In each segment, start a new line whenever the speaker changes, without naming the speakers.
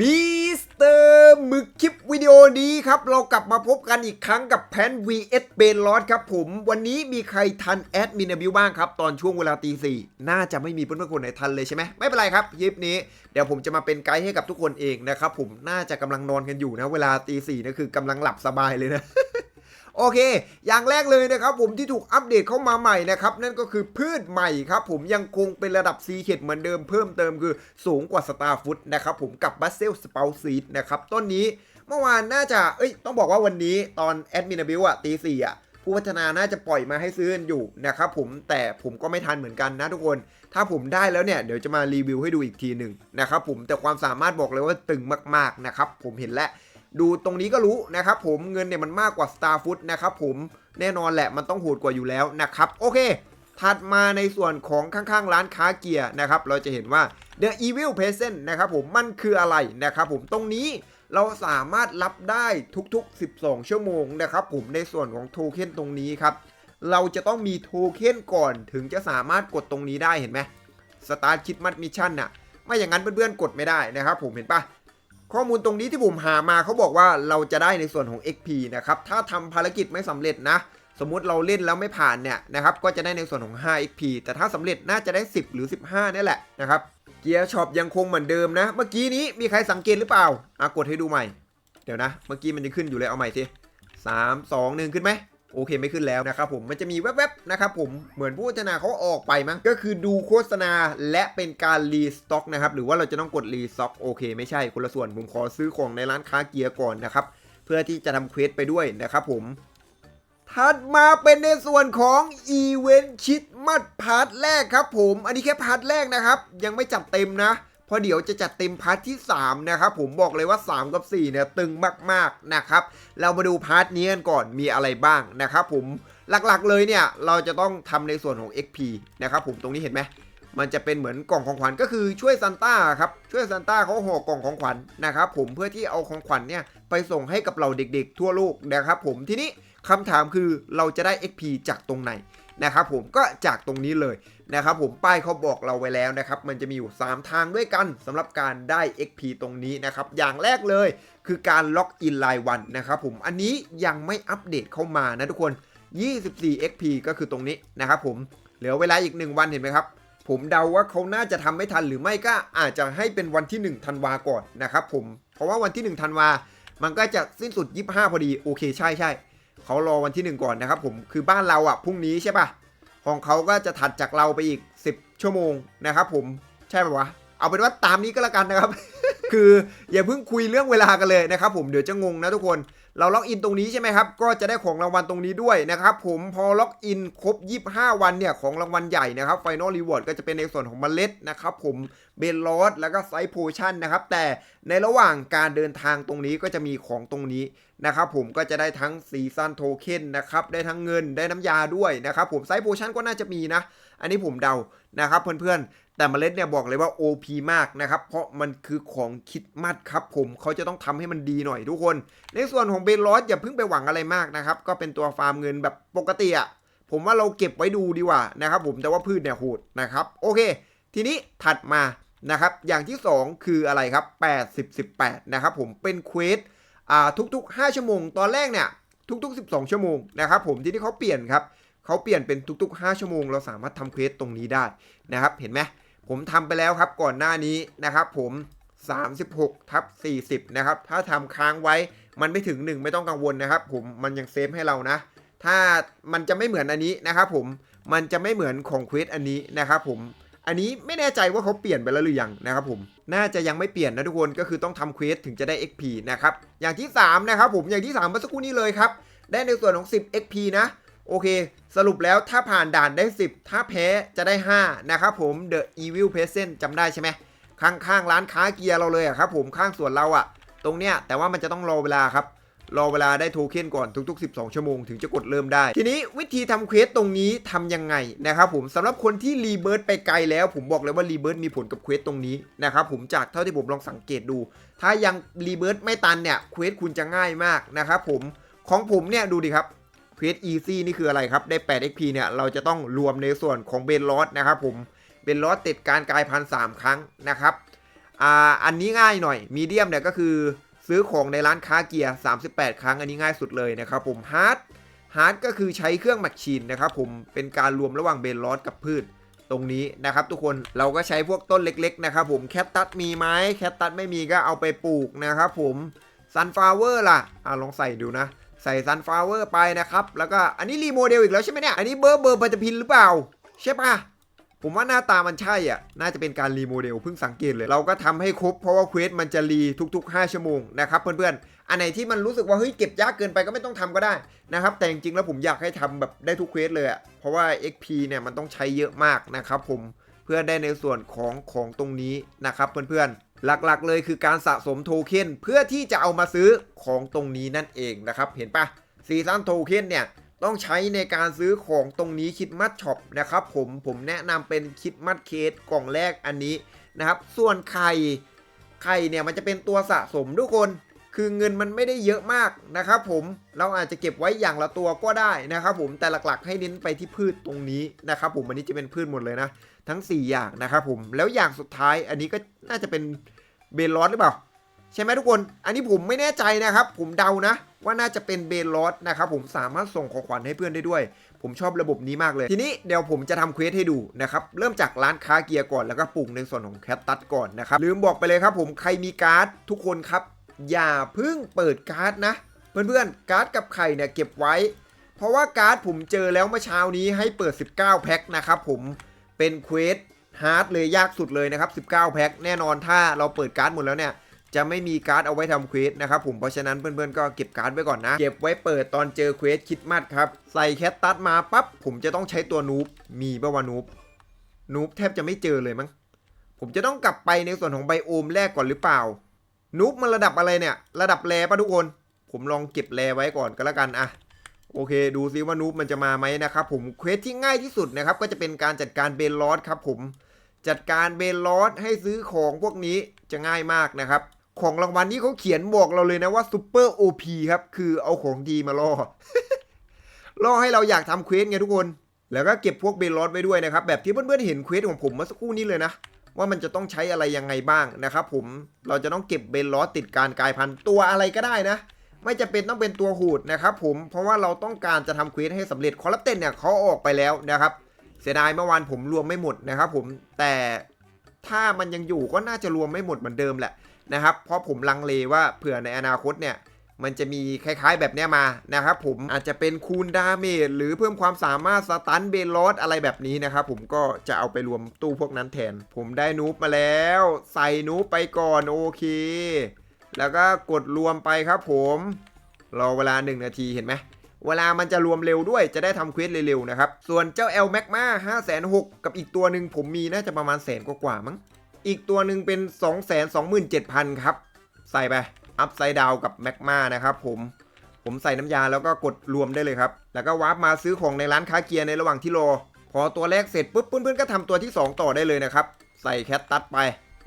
มิสเตอร์มึกคลิปวิดีโอนี้ครับ เรากลับมาพบกันอีกครั้งกับแพน vs เบนลอสครับผม วันนี้มีใครทันแอดมินบิวบ้างครับ ตอนช่วงเวลาตีสี่น่าจะไม่มีเพื่อนๆคนไหนทันเลยใช่ไหมไม่เป็นไรครับคลิปนี้ เดี๋ยวผมจะมาเป็นไกด์ให้กับทุกคนเองนะครับผมน่าจะกำลังนอนกันอยู่นะ เวลาตีสี่นะคือกำลังหลับสบายเลยนะ โอเค อย่างแรกเลยนะครับผมที่ถูกอัปเดตเข้ามาใหม่นะครับนั่นก็คือพืชใหม่ครับผมยังคงเป็นระดับซีเ e ดเหมือนเดิมเพิ่มเติมคือสูงกว่าสตาร์ฟุตนะครับผมกับบัสเซลสเปลซีดนะครับต้นนี้เมื่อวานน่าจะ เอ้ย ต้องบอกว่าวันนี้ตอนแอดมินบิวอะตีสี่อะผู้พัฒนาน่าจะปล่อยมาให้ซื้อกันอยู่นะครับผม แต่ผมก็ไม่ทันเหมือนกันนะทุกคน ถ้าผมได้แล้วเนี่ย เดี๋ยวจะมารีวิวให้ดูอีกทีหนึ่งนะครับผม แต่ความสามารถบอกเลยว่าตึงมากๆนะครับผมเห็นแล้ว ดูตรงนี้ก็รู้นะครับผมเงินเนี่ยมันมากกว่า Star Food นะครับผมแน่นอนแหละมันต้องโหดกว่าอยู่แล้วนะครับโอเค ถัดมาในส่วนของข้างๆ ร้านค้าเกียร์นะครับเราจะเห็นว่า The Evil Peasant นะครับผมมันคืออะไรนะครับผมตรงนี้เราสามารถรับได้ทุกๆ 12 ชั่วโมงนะครับผมในส่วนของโทเค็นตรงนี้ครับเราจะต้องมีโทเค็นก่อนถึงจะสามารถกดตรงนี้ได้เห็นไหมสตาร์ทคิดมัดมิชชั่นน่ะไม่อย่างนั้นเพื่อนๆกดไม่ได้นะครับผมเห็นปะ ข้อมูลตรงนี้ที่ผมหามาเขาบอกว่าเราจะได้ในส่วนของ XP นะครับ ถ้าทำภารกิจไม่สำเร็จนะ สมมุติเราเล่นแล้วไม่ผ่านเนี่ยนะครับ ก็จะได้ในส่วนของ 5 XP แต่ถ้าสำเร็จน่าจะได้ 10 หรือ 15นี่แหละนะครับ เกียร์ช็อปยังคงเหมือนเดิมนะ เมื่อกี้นี้มีใครสังเกตหรือเปล่า อะกดให้ดูใหม่ เดี๋ยวนะ เมื่อกี้มันจะขึ้นอยู่เลย เอาใหม่สิสามสองหนึ่งขึ้นไหม โอเคไม่ขึ้นแล้วนะครับผมมันจะมีแวบๆนะครับผมเหมือนผู้พัฒนาเขาออกไปมั้งก็คือดูโฆษณาและเป็นการรีสต็อกนะครับหรือว่าเราจะต้องกดรีสต็อกโอเคไม่ใช่คนละส่วนผมขอซื้อของในร้านค้าเกียร์ก่อนนะครับเพื่อที่จะทำเควสไปด้วยนะครับผมถัดมาเป็นในส่วนของอีเวนต์ชิดมัดพาร์ทแรกครับผม อันนี้แค่พาร์ทแรกนะครับ ยังไม่จัดเต็มนะ ราะเดี๋ยวจะจัดเต็มพาร์ทที่ 3 นะครับ ผมบอกเลยว่า 3 กับ 4 เนี่ยตึงมากๆนะครับ เรามาดูพาร์ทนี้กันก่อนมีอะไรบ้างนะครับผมหลักๆเลยเนี่ยเราจะต้องทำในส่วนของ XP นะครับผมตรงนี้เห็นไหมมันจะเป็นเหมือนกล่องของขวัญก็คือช่วยซันต้าครับช่วยซันต้าเขาห่อกล่องของขวัญนะครับผมเพื่อที่เอาของขวัญเนี่ยไปส่งให้กับเราเด็กๆ ทั่วโลกนะครับผมทีนี้คำถามคือเราจะได้ XP จากตรงไหนนะครับผมก็จากตรงนี้เลย นะครับผมป้ายเขาบอกเราไว้แล้วนะครับ มันจะมีอยู่ 3 ทางด้วยกันสำหรับการได้ XP ตรงนี้นะครับ อย่างแรกเลยคือการล็อกอินรายวันนะครับผมอันนี้ยังไม่อัปเดตเข้ามานะทุกคน 24 XP ก็คือตรงนี้นะครับผมเหลือเวลาอีก 1 วันเห็นไหมครับผมเดาว่าเขาน่าจะทำไม่ทันหรือไม่ก็อาจจะให้เป็นวันที่1ธันวาก่อนนะครับผมเพราะว่าวันที่1ธันวา มันก็จะสิ้นสุด 25 พอดีโอเคใช่ใช่เขารอวันที่ 1 ก่อนนะครับผมคือบ้านเราอะพรุ่งนี้ใช่ปะ ของเขาก็จะถัดจากเราไปอีก 10 ชั่วโมงนะครับผมใช่ไหมวะเอาเป็นว่าตามนี้ก็แล้วกันนะครับ คืออย่าเพิ่งคุยเรื่องเวลากันเลยนะครับผมเดี๋ยวจะงงนะทุกคน เราล็อกอินตรงนี้ใช่ไหมครับ ก็จะได้ของรางวัลตรงนี้ด้วยนะครับผมพอล็อกอินครบ 25 วันเนี่ยของรางวัลใหญ่นะครับไฟนอลรีวอร์ดก็จะเป็นในส่วนของเมล็ดนะครับผม เบนลอสแล้วก็ไซโพชั่นนะครับ แต่ในระหว่างการเดินทางตรงนี้ก็จะมีของตรงนี้นะครับผมก็จะได้ทั้งซีซันโทเค็นนะครับได้ทั้งเงินได้น้ำยาด้วยนะครับผมไซโพชั่นก็น่าจะมีนะ อันนี้ผมเดานะครับเพื่อนๆ แต่เมล็ดเนี่ยบอกเลยว่า OP มากนะครับ เพราะมันคือของคิดมัดครับผมเขาจะต้องทำให้มันดีหน่อยทุกคน ในส่วนของเบนลอสอย่าเพิ่งไปหวังอะไรมากนะครับ ก็เป็นตัวฟาร์มเงินแบบปกติอะผมว่าเราเก็บไว้ดูดีกว่านะครับผมแต่ว่าพืชเนี่ยโหดนะครับ โอเค ทีนี้ถัดมา นะครับ อย่างที่ 2 คืออะไรครับ80 18 นะครับผมเป็นเควสทุก ๆ 5 ชั่วโมง ตอนแรกเนี่ยทุก ๆ 12 ชั่วโมงนะครับผมที่ที่เขาเปลี่ยนครับเขาเปลี่ยนเป็นทุก ๆ 5 ชั่วโมง เราสามารถทำเควสตรงนี้ได้นะครับ เห็นไหมผมทำไปแล้วครับก่อนหน้านี้นะครับผม 36ทับ40 นะครับ ถ้าทำค้างไว้มันไม่ถึง 1 ไม่ต้องกังวลนะครับ ผมมันยังเซฟให้เรานะ ถ้ามันจะไม่เหมือนอันนี้นะครับผมมันจะไม่เหมือนของเควสอันนี้นะครับผม อันนี้ไม่แน่ใจว่าเขาเปลี่ยนไปแล้วหรือยังนะครับผมน่าจะยังไม่เปลี่ยนนะทุกคนก็คือต้องทำเควสถึงจะได้ XP นะครับอย่างที่3นะครับผมอย่างที่3เมื่อสักครู่นี้เลยครับได้ในส่วนของ 10 XP นะโอเค สรุปแล้วถ้าผ่านด่านได้ 10 ถ้าแพ้จะได้ 5 นะครับผม The Evil Peasant จำได้ใช่ไหมข้างๆร้านค้าเกียร์เราเลยครับผมข้างสวนเราอะตรงเนี้ยแต่ว่ามันจะต้องรอเวลาครับ รอเวลาได้โทเค็นก่อนทุกๆ 12 ชั่วโมงถึงจะกดเริ่มได้ ทีนี้วิธีทำเควสตรงนี้ทำยังไงนะครับผมสำหรับคนที่รีเบิร์ตไปไกลแล้ว ผมบอกเลยว่ารีเบิร์ตมีผลกับเควสตรงนี้นะครับผมจากเท่าที่ผมลองสังเกตดู ถ้ายังรีเบิร์ตไม่ตันเนี่ยเควสคุณจะง่ายมากนะครับผมของผมเนี่ยดูดิครับเควส easy นี่คืออะไรครับได้ 8 XP เนี่ยเราจะต้องรวมในส่วนของเบนลอสนะครับผมเบนลอสติดการกลายพันธุ์3ครั้งนะครับอ่าอันนี้ง่ายหน่อยมีเดียมเนี่ยก็คือ ซื้อของในร้านค้าเกียร์ 38 ครั้งอันนี้ง่ายสุดเลยนะครับผมฮาร์ดฮาร์ดก็คือใช้เครื่องแมชชีนนะครับผมเป็นการรวมระหว่างเบนลอสกับพืชตรงนี้นะครับทุกคนเราก็ใช้พวกต้นเล็กๆนะครับผมแคตตัสมีไหมแคตตัสไม่มีก็เอาไปปลูกนะครับผมซันฟลาวเวอร์ล่ะอ่าลองใส่ดูนะ ใส่ซันฟลาวเวอร์ไปนะครับ แล้วก็อันนี้รีโมเดลอีกแล้วใช่ไหมเนี่ย อันนี้เบอร์เบอร์ปัจจพินหรือเปล่า ใช่ปะ ผมว่าหน้าตามันใช่อะ น่าจะเป็นการรีโมเดลเพิ่งสังเกตเลย เราก็ทำให้ครบเพราะว่าเควสมันจะรีทุก ๆ 5 ชั่วโมงนะครับเพื่อนๆ อันไหนที่มันรู้สึกว่าเฮ้ยเก็บยากเกินไปก็ไม่ต้องทำก็ได้นะครับ แต่จริงๆแล้วผมอยากให้ทำแบบได้ทุกเควสเลยอะ เพราะว่า XP เนี่ยมันต้องใช้เยอะมากนะครับผม เพื่อได้ในส่วนของของตรงนี้นะครับเพื่อนๆหลักๆเลยคือการสะสมโทเค็นเพื่อที่จะเอามาซื้อของตรงนี้นั่นเองนะครับ เห็นปะซีซันโทเค็นเนี่ย ต้องใช้ในการซื้อของตรงนี้คิดมัดช็อปนะครับผมผมแนะนำเป็นคิดมัดเคสกล่องแรกอันนี้นะครับ ส่วนไข่ไข่เนี่ยมันจะเป็นตัวสะสมทุกคน คือเงินมันไม่ได้เยอะมากนะครับผมเราอาจจะเก็บไว้อย่างละตัวก็ได้นะครับผมแต่หลักๆ ให้เน้นไปที่พืชตรงนี้นะครับผมอันนี้จะเป็นพืชหมดเลยนะ ทั้ง 4 อย่างนะครับผมแล้วอย่างสุดท้ายอันนี้ก็น่าจะเป็นเบนลอสหรือเปล่า ใช่ไหมทุกคน อันนี้ผมไม่แน่ใจนะครับ ผมเดานะ ว่าน่าจะเป็นเบนลอสนะครับผมสามารถส่งของขวัญให้เพื่อนได้ด้วย ผมชอบระบบนี้มากเลย ทีนี้เดี๋ยวผมจะทำเควสให้ดูนะครับ เริ่มจากร้านค้าเกียร์ก่อนแล้วก็ปลูกในส่วนของแคตตัสก่อนนะครับ ลืมบอกไปเลยครับผมใครมีการ์ดทุกคนครับ อย่าเพิ่งเปิดการ์ดนะ เพื่อนๆการ์ดกับไข่เนี่ยเก็บไว้ เพราะว่าการ์ดผมเจอแล้วเมื่อเช้านี้ให้เปิด 19 แพ็คนะครับผมเป็นเควสฮาร์ดเลยยากสุดเลยนะครับ19 แพ็คแน่นอนถ้าเราเปิดการ์ดหมดแล้วเนี่ย จะไม่มีการ์ดเอาไว้ทำเควสนะครับผมเพราะฉะนั้นเพื่อนๆก็เก็บการ์ดไว้ก่อนนะ เก็บไว้เปิดตอนเจอเควสคิดมัดครับ ใส่แคตตัสมาปั๊บผมจะต้องใช้ตัวนูบมีปะวะนูบนูบแทบจะไม่เจอเลยมั้งผมจะต้องกลับไปในส่วนของไบโอมแรกก่อนหรือเปล่านูบมันระดับอะไรเนี่ย ระดับแรปะทุกคน ผมลองเก็บแรไว้ก่อนก็แล้วกันอะโอเค ดูซิว่านูบมันจะมาไหมนะครับผมเควสที่ง่ายที่สุดนะครับก็จะเป็นการจัดการเบนลอสครับผมจัดการเบนลอสให้ซื้อของพวกนี้จะง่ายมากนะครับ ของรางวัลนี้เขาเขียนบอกเราเลยนะว่าซูเปอร์โอพครับ คือเอาของดีมาล่อ ล่อให้เราอยากทำเควสไงทุกคน แล้วก็เก็บพวกเบลอสไว้ด้วยนะครับ แบบที่เพื่อนๆเห็นเควสของผมเมื่อสักครู่นี้เลยนะ ว่ามันจะต้องใช้อะไรยังไงบ้างนะครับผมเราจะต้องเก็บเบลอสติดการกลายพันธุ์ตัวอะไรก็ได้นะไม่จะเป็นต้องเป็นตัวหูดนะครับผมเพราะว่าเราต้องการจะทำเควสให้สำเร็จคอร์รัปเตนเนี่ยเขาออกไปแล้วนะครับ เสียดายเมื่อวานผมรวมไม่หมดนะครับผมแต่ถ้ามันยังอยู่ก็น่าจะรวมไม่หมดเหมือนเดิมแหละ นะครับ เพราะผมลังเลว่าเผื่อในอนาคตเนี่ยมันจะมีคล้ายๆแบบนี้มานะครับผมอาจจะเป็นคูณดาเมจหรือเพิ่มความสามารถสตันเบลลอสอะไรแบบนี้นะครับผมก็จะเอาไปรวมตู้พวกนั้นแทน ผมได้นูบมาแล้ว ใส่นูบไปก่อนโอเค แล้วก็กดรวมไปครับผมรอเวลา 1 นาทีเห็นไหมเวลามันจะรวมเร็วด้วยจะได้ทำเควสเร็วๆนะครับ ส่วนเจ้า L Mac มา5 6 0 0 0กับอีกตัวหนึ่งผมมีน่าจะประมาณแสนกว่าๆมั้ง อีกตัวหนึ่งเป็น 2 2 7 0 0 0 ครับ ใส่ไป อัพไซด์ดาวกับแมกมานะครับผม ผมใส่น้ำยาแล้วก็กดรวมได้เลยครับ แล้วก็วาร์ปมาซื้อของในร้านค้าเกียร์ในระหว่างที่รอ พอตัวแรกเสร็จปุ๊บเพื่อนๆก็ทำตัวที่ 2 ต่อได้เลยนะครับ ใส่แคตตัดไป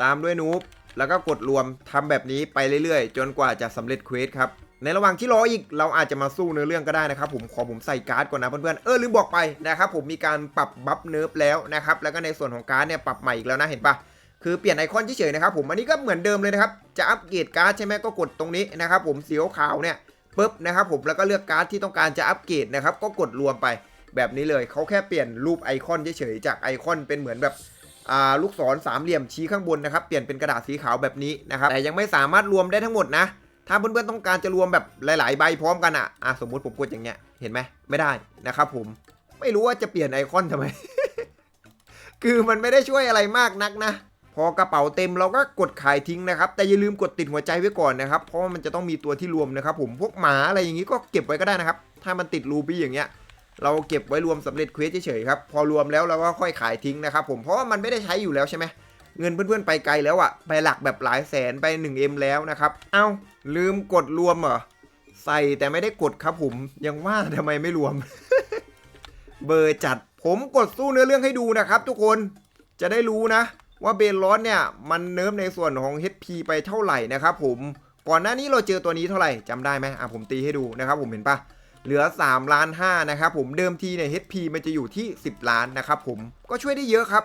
ตามด้วยนูบแล้วก็กดรวมทำแบบนี้ไปเรื่อยๆ จนกว่าจะสำเร็จเควสครับในระหว่างที่รออีกเราอาจจะมาสู้เนื้อเรื่องก็ได้นะครับผมขอผมใส่การ์ดก่อนนะเพื่อนๆเออลืมบอกไปนะครับผมมีการปรับบัฟเนิร์ฟแล้วนะครับแล้วก็ในส่วนของการ์ดเนี่ยปรับใหม่อีกแล้วนะเห็นปะ คือเปลี่ยนไอคอนเฉยๆนะครับผมอันนี้ก็เหมือนเดิมเลยนะครับ จะอัปเกรดการ์ดใช่ไหมก็กดตรงนี้นะครับผมสีขาวเนี่ยปุ๊บนะครับผมแล้วก็เลือกการ์ดที่ต้องการจะอัปเกรดนะครับก็กดรวมไปแบบนี้เลยเขาแค่เปลี่ยนรูปไอคอนเฉยๆจากไอคอนเป็นเหมือนแบบอ่าลูกศรสามเหลี่ยมชี้ข้างบนนะครับเปลี่ยนเป็นกระดาษสีขาวแบบนี้นะครับแต่ยังไม่สามารถรวมได้ทั้งหมดนะ ถ้าเพื่อนๆต้องการจะรวมแบบหลาย ๆ ใบพร้อมกันอะอะสมมุติผมกดอย่างเงี้ยเห็นไหมไม่ได้นะครับผมไม่รู้ว่าจะเปลี่ยนไอคอนทำไม คือมันไม่ได้ช่วยอะไรมากนักนะ พอกระเป๋าเต็มเราก็กดขายทิ้งนะครับ แต่อย่าลืมกดติดหัวใจไว้ก่อนนะครับ เพราะว่ามันจะต้องมีตัวที่รวมนะครับ ผมพวกหมาอะไรอย่างงี้ก็เก็บไว้ก็ได้นะครับ ถ้ามันติดรูบี้อย่างเงี้ย เราเก็บไว้รวมสำเร็จเควสเฉยๆครับ พอรวมแล้วเราก็ค่อยขายทิ้งนะครับ ผมเพราะว่ามันไม่ได้ใช้อยู่แล้วใช่ไหมเงินเพื่อนๆไปไกลแล้วอะไปหลักแบบหลายแสนไป 1M แล้วนะครับ เอ้าลืมกดรวมเหรอใส่แต่ไม่ได้กดครับผมยังว่าทำไมไม่รวม เบอร์จัดผมกดสู้เนื้อเรื่องให้ดูนะครับ ทุกคนจะได้รู้นะ ว่าเบนลอสเนี่ยมันเนิร์ฟในส่วนของ HP ไปเท่าไหร่นะครับผมก่อนหน้านี้เราเจอตัวนี้เท่าไหร่จำได้ไหมอะผมตีให้ดูนะครับผมเห็นปะเหลือ3ล้าน5นะครับผมเดิมทีเนี่ย HP มันจะอยู่ที่ 10 ล้านนะครับผมก็ช่วยได้เยอะครับ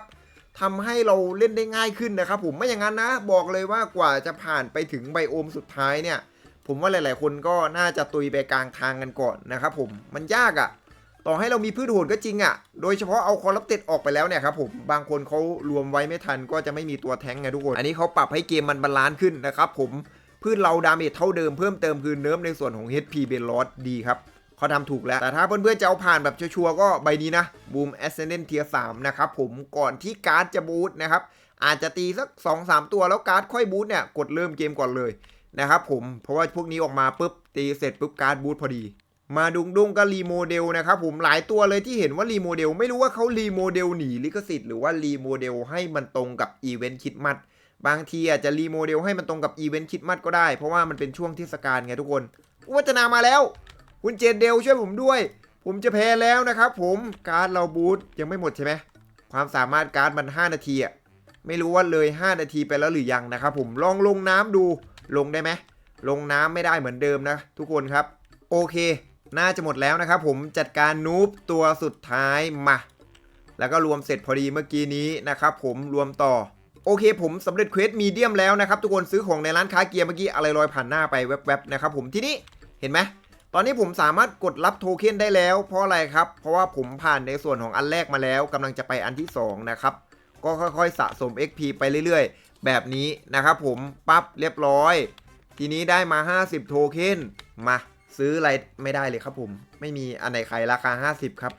ทำให้เราเล่นได้ง่ายขึ้นนะครับผมไม่อย่างนั้นนะ บอกเลยว่ากว่าจะผ่านไปถึงไบโอมสุดท้ายเนี่ย ผมว่าหลาย ๆ คนก็น่าจะตุยไปกลางทางกันก่อนนะครับผมมันยากอะ่ะ ต่อให้เรามีพืชโหดก็จริงอะ่ะ โดยเฉพาะเอาคอร์รัปเต็ดออกไปแล้วเนี่ยครับผม บางคนเขารวมไว้ไม่ทันก็จะไม่มีตัวแทงไงทุกคน อันนี้เขาปรับให้เกมมันบาลานซ์ขึ้นนะครับผม พืชเราดาเมจเท่าเดิมเพิ่มเติมคือเนิร์ฟในส่วนของ HP เบนลอสดีครับเขาทำถูกแล้ว แต่ถ้าเพื่อนๆจะเอาผ่านแบบชัวร์ๆก็ใบนี้นะ Boom Ascendant Tier 3นะครับผม ก่อนที่การ์ดจะบูตนะครับ อาจจะตีสัก 2-3 ตัวแล้วการ์ดค่อยบูตเนี่ย กดเริ่มเกมก่อนเลยนะครับผม เพราะว่าพวกนี้ออกมาปุ๊บตีเสร็จปุ๊บการ์ดบูตพอดี มาดุงดุงก็รีโมเดลนะครับผมหลายตัวเลยที่เห็นว่ารีโมเดลไม่รู้ว่าเขารีโมเดลหนีลิขสิทธิ์หรือว่ารีโมเดลให้มันตรงกับอีเวนต์คิดมัดบางทีอาจจะรีโมเดลให้มันตรงกับอีเวนต์คิดมัดก็ได้ เพราะว่ามันเป็นช่วงเทศกาลไงทุกคนวัฒนามาแล้ว คุณเจนเดลช่วยผมด้วย ผมจะแพ้แล้วนะครับผมการ์ดเราบูทยังไม่หมดใช่ไหมความสามารถการ์ดมัน 5 นาทีอะไม่รู้ว่าเลย 5 นาทีไปแล้วหรือยังนะครับผมลองลงน้ำดูลงได้ไหมลงน้ำไม่ได้เหมือนเดิมนะ ทุกคนครับ โอเค น่าจะหมดแล้วนะครับผมจัดการนูบตัวสุดท้ายมา แล้วก็รวมเสร็จพอดีเมื่อกี้นี้นะครับผมรวมต่อ โอเคผมสำเร็จเควสมีเดียมแล้วนะครับทุกคนซื้อของในร้านค้าเกียร์เมื่อกี้อะไรลอยผ่านหน้าไปแวบๆนะครับผมที่นี้เห็นไหมตอนนี้ผมสามารถกดรับโทเค็นได้แล้ว เพราะอะไรครับ เพราะว่าผมผ่านในส่วนของอันแรกมาแล้วกำลังจะไปอันที่ 2 นะครับ ก็ค่อยๆสะสม XP ไปเรื่อยๆ แบบนี้นะครับผมปั๊บเรียบร้อย ทีนี้ได้มา 50 โทเค็นมา ซื้ออะไรไม่ได้เลยครับผม ไม่มีอันไหนขายราคา 50 ครับ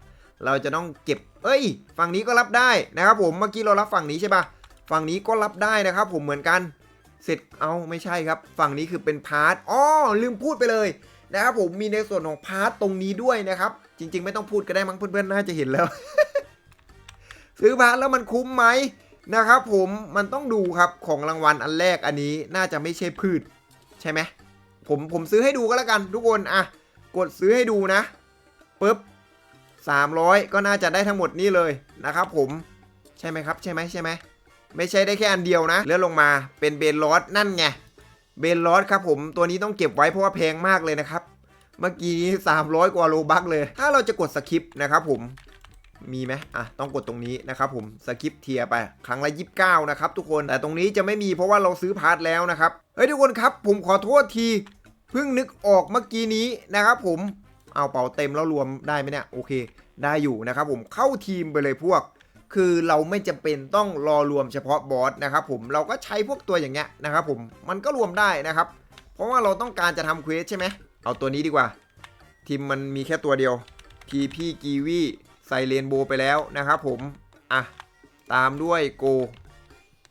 เราจะต้องเก็บ เอ้ย ฝั่งนี้ก็รับได้นะครับผม เมื่อกี้เรารับฝั่งนี้ใช่ปะฝั่งนี้ก็รับได้นะครับผมเหมือนกัน เสร็จ เอาไม่ใช่ครับ ฝั่งนี้คือเป็นพาร์ท อ๋อ ลืมพูดไปเลยนะครับผมมีในส่วนของพาร์ทตรงนี้ด้วยนะครับ จริง ๆ ไม่ต้องพูดก็ได้มั้งเพื่อนๆน่าจะเห็นแล้ว ซื้อพาร์ทแล้วมันคุ้มไหมนะครับผมมันต้องดูครับของรางวัลอันแรกอันนี้น่าจะไม่ใช่พืช ใช่ไหม ผมผมซื้อให้ดูก็แล้วกันทุกคนอะกดซื้อให้ดูนะปุ๊บ300 ก็น่าจะได้ทั้งหมดนี้เลยนะครับผมใช่ไหมครับ ใช่ไหมใช่ไหมไม่ใช่ได้แค่อันเดียวนะ เลื่อนลงมาเป็นเบนลอสนั่นไงเบนลอสครับผมตัวนี้ต้องเก็บไว้เพราะว่าแพงมากเลยนะครับ เมื่อกี้ 300 กว่าโลบักเลย ถ้าเราจะกดสคริปนะครับผม มีไหมอะ ต้องกดตรงนี้นะครับผม สกิปเทียไปครั้งละ 29 นะครับทุกคน แต่ตรงนี้จะไม่มีเพราะว่าเราซื้อพาร์ทแล้วนะครับ เฮ้ยทุกคนครับ ผมขอโทษที เพิ่งนึกออกเมื่อกี้นี้นะครับผม เอาเป่าเต็มแล้วรวมได้ไหมเนี่ย โอเค ได้อยู่นะครับผม เข้าทีมไปเลยพวก คือเราไม่จำเป็นต้องรอรวมเฉพาะบอสนะครับผม เราก็ใช้พวกตัวอย่างเงี้ยนะครับผม มันก็รวมได้นะครับ เพราะว่าเราต้องการจะทำเควสใช่ไหม เอาตัวนี้ดีกว่า ทีมมันมีแค่ตัวเดียวพีพีกีวี ใส่เรนโบว์ไปแล้วนะครับผม อะ ตามด้วยโก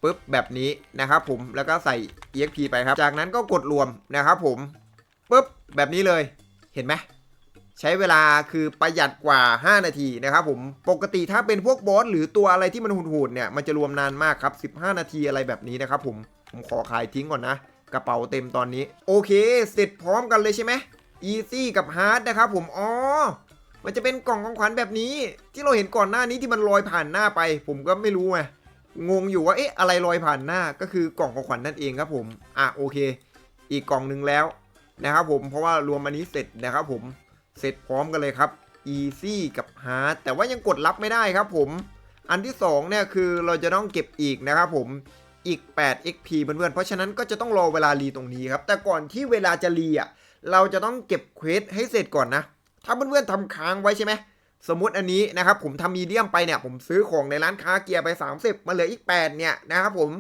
ปุ๊บแบบนี้นะครับผม แล้วก็ใส่ EXP ไปครับ จากนั้นก็กดรวมนะครับผมปุ๊บแบบนี้เลย เห็นไหมใช้เวลาคือประหยัดกว่า 5 นาทีนะครับผม ปกติถ้าเป็นพวกบอสหรือตัวอะไรที่มันหูดๆเนี่ย มันจะรวมนานมากครับ 15 นาทีอะไรแบบนี้นะครับผม ผมขอขายทิ้งก่อนนะ กระเป๋าเต็มตอนนี้ โอเค เสร็จพร้อมกันเลยใช่ไหม Easy กับ Hard นะครับผม อ๋อ มันจะเป็นกล่องของขวัญแบบนี้ ที่เราเห็นก่อนหน้านี้ที่มันลอยผ่านหน้าไป ผมก็ไม่รู้ไงงงอยู่ว่าเอ๊ะอะไรลอยผ่านหน้าก็คือกล่องของขวัญนั่นเองครับผมอะโอเค อีกกล่องหนึ่งแล้วนะครับผมเพราะว่ารวมอันนี้เสร็จนะครับผมเสร็จพร้อมกันเลยครับ Easy กับ Hard แต่ว่ายังกดรับไม่ได้ครับผมอันที่2เนี่ยคือเราจะต้องเก็บอีกนะครับผมอีก 8 XP เพื่อนๆเพราะฉะนั้นก็จะต้องรอเวลารีตรงนี้ครับแต่ก่อนที่เวลาจะรีอะเราจะต้องเก็บเควสให้เสร็จก่อนนะ ถ้าเพื่อนๆทำค้างไว้ใช่ไหมสมมติอันนี้นะครับผมทำมีเดียมไปเนี่ยผมซื้อของในร้านค้าเกียร์ไป 30มาเหลืออีก 8 เนี่ยนะครับผม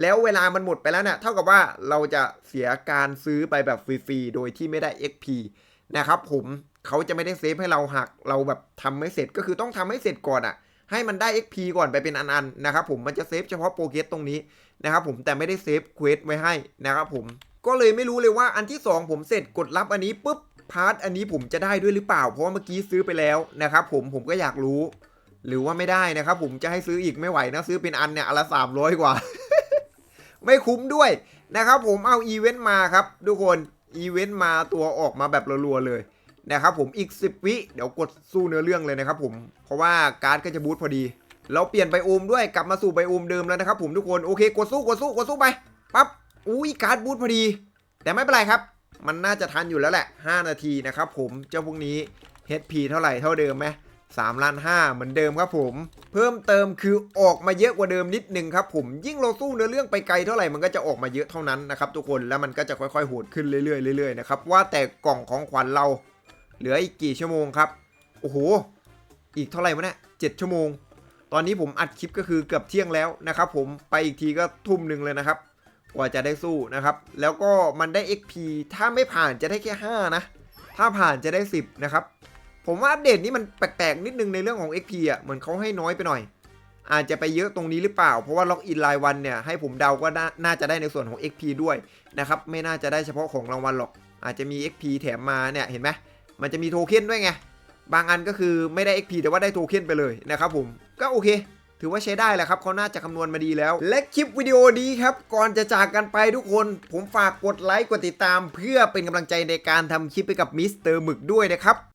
แล้วเวลามันหมดไปแล้วเนี่ยเท่ากับว่าเราจะเสียการซื้อไปแบบฟรีๆโดยที่ไม่ได้ XP นะครับผมเขาจะไม่ได้เซฟให้เราหักเราแบบทำไม่เสร็จก็คือต้องทำให้เสร็จก่อนอะ่ะให้มันได้ XP ก่อนไปเป็นอันๆนะครับผมมันจะเซฟเฉพาะโปรเกสตรงนี้นะครับผมแต่ไม่ได้เซฟเควสไว้ให้นะครับผมก็เลยไม่รู้เลยว่าอันที่ 2 ผมเสร็จกดรับอันนี้ปุ๊บ พาร์ทอันนี้ผมจะได้ด้วยหรือเปล่า เพราะว่าเมื่อกี้ซื้อไปแล้วนะครับผมผมก็อยากรู้ หรือว่าไม่ได้นะครับผมจะให้ซื้ออีกไม่ไหวนะซื้อเป็นอันเนี่ยอันละสามร้อยกว่า ไม่คุ้มด้วยนะครับผมเอาอีเวนต์มาครับทุกคนอีเวนต์มาตัวออกมาแบบรัวๆเลยนะครับผมอีก 10 วิ เดี๋ยวกดสู้เนื้อเรื่องเลยนะครับผมเพราะว่าการ์ดก็จะบูทพอดี เราเปลี่ยนไบโอมด้วยกลับมาสู่ไบโอมเดิมแล้วนะครับผมทุกคนโอเคกดสู้กดสู้กดสู้ไปปั๊บอุ้ยการ์ดบูทพอดี แต่ไม่เป็นไรครับ มันน่าจะทันอยู่แล้วแหละ 5 นาทีนะครับผมเจ้าพวกนี้ HP เท่าไหร่เท่าเดิมไหม3ล้าน5เหมือนเดิมครับผม เพิ่มเติมคือออกมาเยอะกว่าเดิมนิดนึงครับผมยิ่งเราสู้เนื้อเรื่องไปไกลเท่าไหร่มันก็จะออกมาเยอะเท่านั้นนะครับทุกคนแล้วมันก็จะค่อยๆโหดขึ้นเรื่อยๆเรื่อยๆนะครับว่าแต่กล่องของขวัญเรา เหลืออีกกี่ชั่วโมงครับโอ้โห อีกเท่าไหร่วะเนี่ยเจ็ดชั่วโมง ตอนนี้ผมอัดคลิปก็คือเกือบเที่ยงแล้วนะครับผมไปอีกทีก็ทุ่มหนึ่งเลยนะครับ กว่าจะได้สู้นะครับ แล้วก็มันได้ XP ถ้าไม่ผ่านจะได้แค่ 5 นะ ถ้าผ่านจะได้ 10 นะครับ ผมว่าอัปเดตนี้มันแปลกๆ นิดนึงในเรื่องของ XP อะเหมือนเขาให้น้อยไปหน่อย อาจจะไปเยอะตรงนี้หรือเปล่า เพราะว่าล็อกอินรายวันเนี่ยให้ผมเดาก็น่านาจะได้ในส่วนของ XP ด้วยนะครับไม่น่าจะได้เฉพาะของรางวัลหรอก อาจจะมี XP แถมมาเนี่ยเห็นไหมมันจะมีโทเค็นด้วยไงบางอันก็คือไม่ได้ XP แต่ว่าได้โทเค็นไปเลยนะครับผมก็โอเค ถือว่าใช้ได้แหละครับเขาน่าจะคำนวณมาดีแล้ว และคลิปวิดีโอนี้ครับ ก่อนจะจากกันไปทุกคน ผมฝากกดไลค์กดติดตาม เพื่อเป็นกำลังใจในการทำคลิปไปกับมิสเตอร์หมึกด้วยนะครับ